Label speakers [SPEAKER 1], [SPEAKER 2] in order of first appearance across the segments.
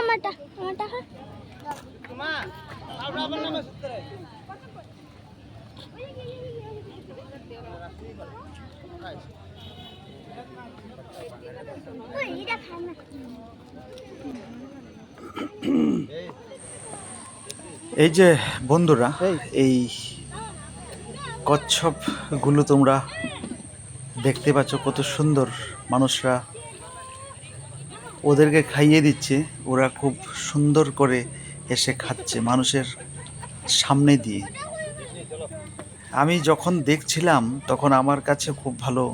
[SPEAKER 1] আমারটা আমারটা না।
[SPEAKER 2] এই যে বন্ধুরা এই কচ্ছপগুলো তোমরা দেখতে পাচ্ছ কত সুন্দর মানুষরা ওদেরকে খাইয়ে দিচ্ছে, ওরা খুব সুন্দর করে এসে খাচ্ছে মানুষের সামনে দিয়ে। আমি যখন দেখছিলাম, তখন আমার কাছে খুব ভালো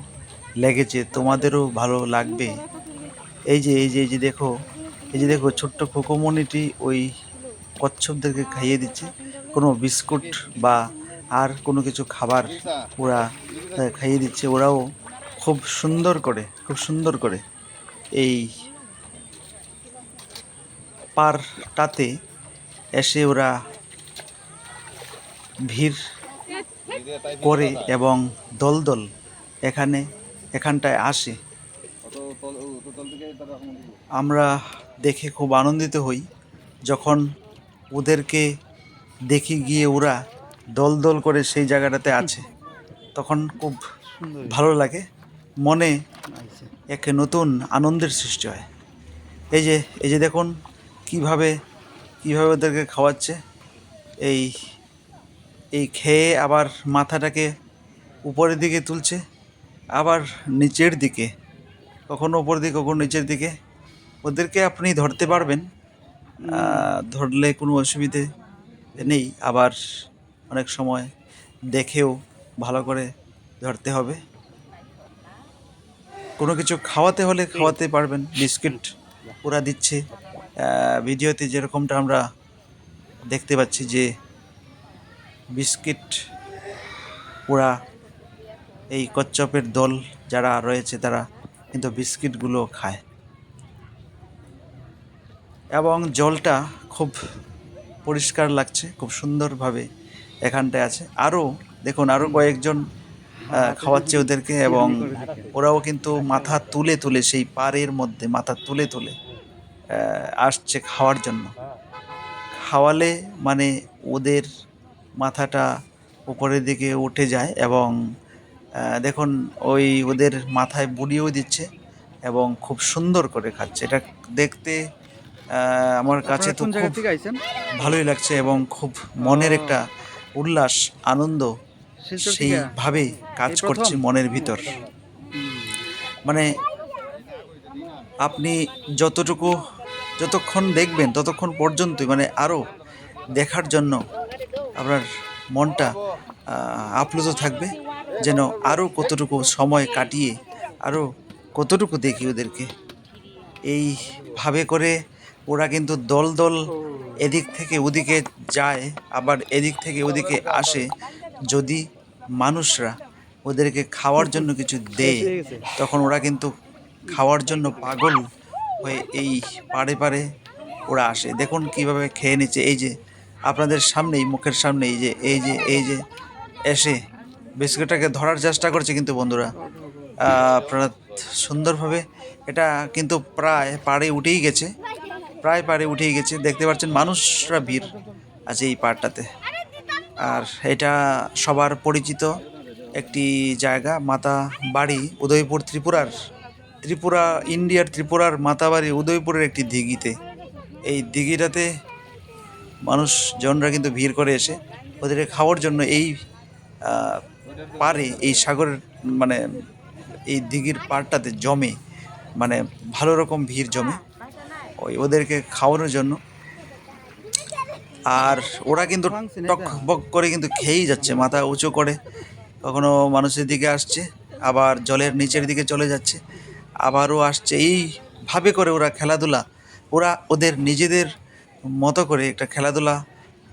[SPEAKER 2] লেগেছে, তোমাদেরও ভালো লাগবে। এই যে এই যে এই যে দেখো, এই যে দেখো, ছোট্ট খোকমণিটি ওই কচ্ছপদেরকে খাইয়ে দিচ্ছে। কোনো বিস্কুট বা আর কোনো কিছু খাবার ওরা খাইয়ে দিচ্ছে। ওরাও খুব সুন্দর করে, খুব সুন্দর করে এই পারটাতে এসে ওরা ভিড় করে এবং দল দল এখানে এখানটায় আসে। আমরা দেখে খুব আনন্দিত হই যখন ওদেরকে দেখি গিয়ে ওরা দল দল করে সেই জায়গাটাতে আছে। তখন খুব ভালো লাগে। মনে এক নতুন আনন্দের সৃষ্টি হয়। এই যে এই যে দেখুন কীভাবে কীভাবে ওদেরকে খাওয়াচ্ছে? এই এই খেয়ে আবার মাথাটাকে উপরের দিকে তুলছে আবার নিচের দিকে। কখনো উপর দিকে কখনো নিচের দিকে। ওদেরকে আপনি ধরতে পারবেন। ধরলে কোনো অসুবিধে নেই। আবার অনেক সময় দেখেও ভালো করে ধরতে হবে। কোনো কিছু খাওয়াতে হলে খাওয়াতে পারবেন। বিস্কিট ওরা দিচ্ছে। ভিডিওতে যেরকমটা আমরা দেখতে পাচ্ছি যে বিস্কিট ওরা এই কচ্ছপের দল যারা রয়েছে, তারা কিন্তু বিস্কিটগুলো খায়। এবং জলটা খুব পরিষ্কার লাগছে, খুব সুন্দরভাবে এখানটায় আছে। আরও দেখুন, আরও কয়েকজন খাওয়াচ্ছে ওদেরকে এবং ওরাও কিন্তু মাথা তুলে তুলে, সেই পাড়ের মধ্যে মাথা তুলে তুলে আসছে খাওয়ার জন্য। খাওয়ালে মানে ওদের মাথাটা উপরের দিকে উঠে যায় এবং দেখুন ওই ওদের মাথায় বুড়িয়েও দিচ্ছে এবং খুব সুন্দর করে খাচ্ছে। এটা দেখতে আমার কাছে তো খুব ভালোই লাগছে এবং খুব মনের একটা উল্লাস আনন্দ সেইভাবে কাজ করছে মনের ভিতর। মানে আপনি যতটুকু যতক্ষণ দেখবেন ততক্ষণ পর্যন্তই মানে আরও দেখার জন্য আপনার মনটা আপ্লুত থাকবে যেন আরও কতটুকু সময় কাটিয়ে আরও কতটুকু দেখি ওদেরকে। এইভাবে করে ওরা কিন্তু দল দল এদিক থেকে ওদিকে যায় আবার এদিক থেকে ওদিকে আসে। যদি মানুষরা ওদেরকে খাওয়ার জন্য কিছু দেয় তখন ওরা কিন্তু খাওয়ার জন্য পাগল। হয়ে এই পাড়ে পাড়ে ওরা আসে। দেখুন কীভাবে খেয়ে নিচ্ছে। এই যে আপনাদের সামনেই, মুখের সামনে এই যে এই যে এই যে এসে বিস্কুটটাকে ধরার চেষ্টা করছে কিন্তু বন্ধুরা। আপনারা সুন্দরভাবে এটা কিন্তু প্রায় পাড়ে উঠেই গেছে। প্রায় পাড়ে উঠেই গেছে। দেখতে পাচ্ছেন মানুষরা ভিড় আছে এই পাড়টাতে। আর এটা সবার পরিচিত একটি জায়গা, মাতা বাড়ি, উদয়পুর ত্রিপুরার ত্রিপুরা, ইন্ডিয়ার ত্রিপুরার মাতাবাড়ি উদয়পুরের একটি দিঘিতে। এই দিঘিটাতে মানুষজনরা কিন্তু ভিড় করে এসে ওদেরকে খাওয়ার জন্য এই পারে, এই সাগরের মানে এই দিঘির পাড়টাতে জমে মানে ভালো রকম ভিড় জমে ওই ওদেরকে খাওয়ানোর জন্য। আর ওরা কিন্তু টক বক করে কিন্তু খেয়েই যাচ্ছে, মাথা উঁচু করে। কখনো মানুষের দিকে আসছে, আবার জলের নিচের দিকে চলে যাচ্ছে। আবারও আসছে। এইভাবে করে ওরা খেলাধুলা ওরা ওদের নিজেদের মতো করে একটা খেলাধুলা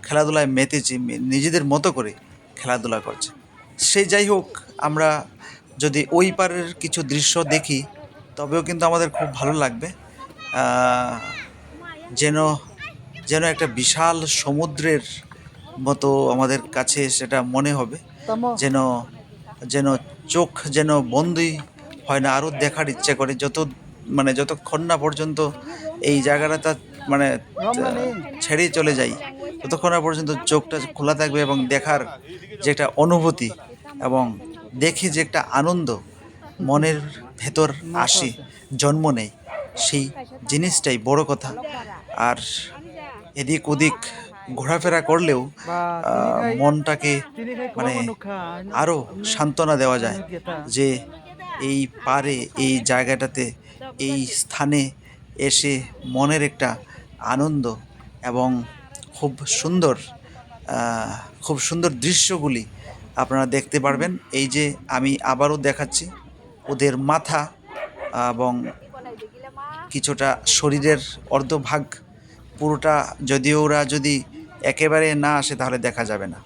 [SPEAKER 2] খেলাধুলায় মেতেছে নিজেদের মতো করে খেলাধুলা করছে। সেই যাই হোক আমরা যদি ওই পারের কিছু দৃশ্য দেখি তবেও কিন্তু আমাদের খুব ভালো লাগবে। যেন যেন একটা বিশাল সমুদ্রের মতো আমাদের কাছে সেটা মনে হবে। যেন যেন চোখ যেন বন্দি হয় না, আরও দেখার ইচ্ছে করে। যত মানে যতক্ষণ না পর্যন্ত এই জায়গাটা তার মানে ছেড়ে চলে যাই, ততক্ষণ পর্যন্ত চোখটা খোলা থাকবে এবং দেখার যে একটা অনুভূতি এবং দেখে যে একটা আনন্দ মনের ভেতর আসে, জন্ম নেয়, সেই জিনিসটাই বড় কথা। আর এদিক ওদিক ঘোরাফেরা করলেও মনটাকে মানে আরও সান্ত্বনা দেওয়া যায় যে এই পারে, এই জায়গাটাতে, এই স্থানে এসে মনের একটা আনন্দ এবং খুব সুন্দর খুব সুন্দর দৃশ্যগুলি আপনারা দেখতে পারবেন। এই যে আমি আবারও দেখাচ্ছি, ওদের মাথা এবং কিছুটা শরীরের অর্ধভাগ, পুরোটা, যদিও ওরা যদি একেবারে না আসে তাহলে দেখা যাবে না।